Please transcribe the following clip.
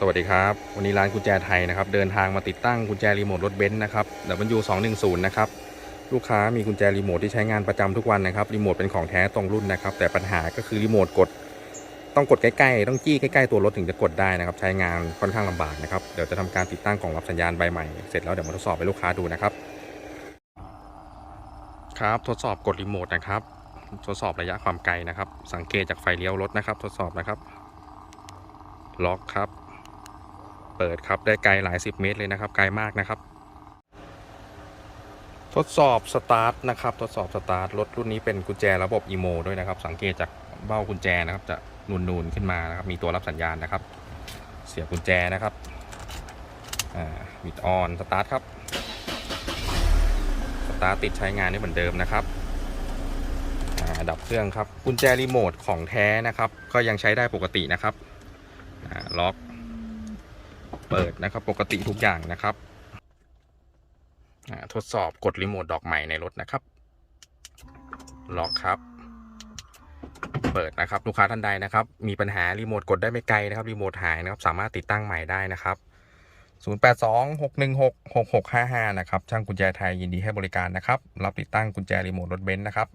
สวัสดีครับ วันนี้ร้านกุญแจไทยนะครับเดินทางมาติดตั้งกุญแจรีโมทรถเบนซ์นะครับ W210 นะครับลูกค้ามีกุญแจรีโมทที่ใช้งานประจำทุกวันนะครับรีโมทเป็นของแท้ตรงรุ่นนะครับ แต่ปัญหาก็คือรีโมทกด ต้องกดใกล้ๆ ต้องจี้ใกล้ๆตัวรถถึงจะกดได้นะครับใช้งานค่อนข้างลำบากนะครับเดี๋ยวจะทำการติดตั้งกล่องรับสัญญาณใบใหม่เสร็จแล้วเดี๋ยวมาทดสอบให้ลูกค้าดูนะครับครับทดสอบกดรีโมทนะครับทดสอบระยะความไกลนะครับ สังเกตจากไฟเลี้ยวรถนะครับ ทดสอบนะครับล็อกครับ เปิดครับได้ไกลหลายสิบเมตรเลยนะครับ ไกลมากนะครับ ทดสอบสตาร์ทนะครับ ทดสอบสตาร์ทรถรุ่นนี้เป็นกุญแจระบบอีโมด้วยนะครับ สังเกตจากเบ้ากุญแจนะครับ จะนูนๆขึ้นมานะครับ มีตัวรับสัญญาณนะครับ เสียบกุญแจนะครับอ่าบิดออนสตาร์ทครับสตาร์ทติดใช้งานได้เหมือนเดิมนะครับอ่าดับเครื่องครับกุญแจรีโมทของแท้นะครับ ก็ยังใช้ได้ปกตินะครับอ่าล็อก เปิดนะครับ ปกติทุกอย่างนะครับทดสอบกดรีโมทดอกใหม่ในรถนะครับ ล็อกครับ เปิดนะครับ ลูกค้าท่านใดนะครับ มีปัญหารีโมทกดได้ไม่ไกลนะครับ รีโมทหายนะครับ สามารถติดตั้งใหม่ได้นะครับ 0826166655 นะครับ ช่างกุญแจไทยยินดีให้บริการนะครับ รับติดตั้งกุญแจรีโมทรถเบนซ์นะครับ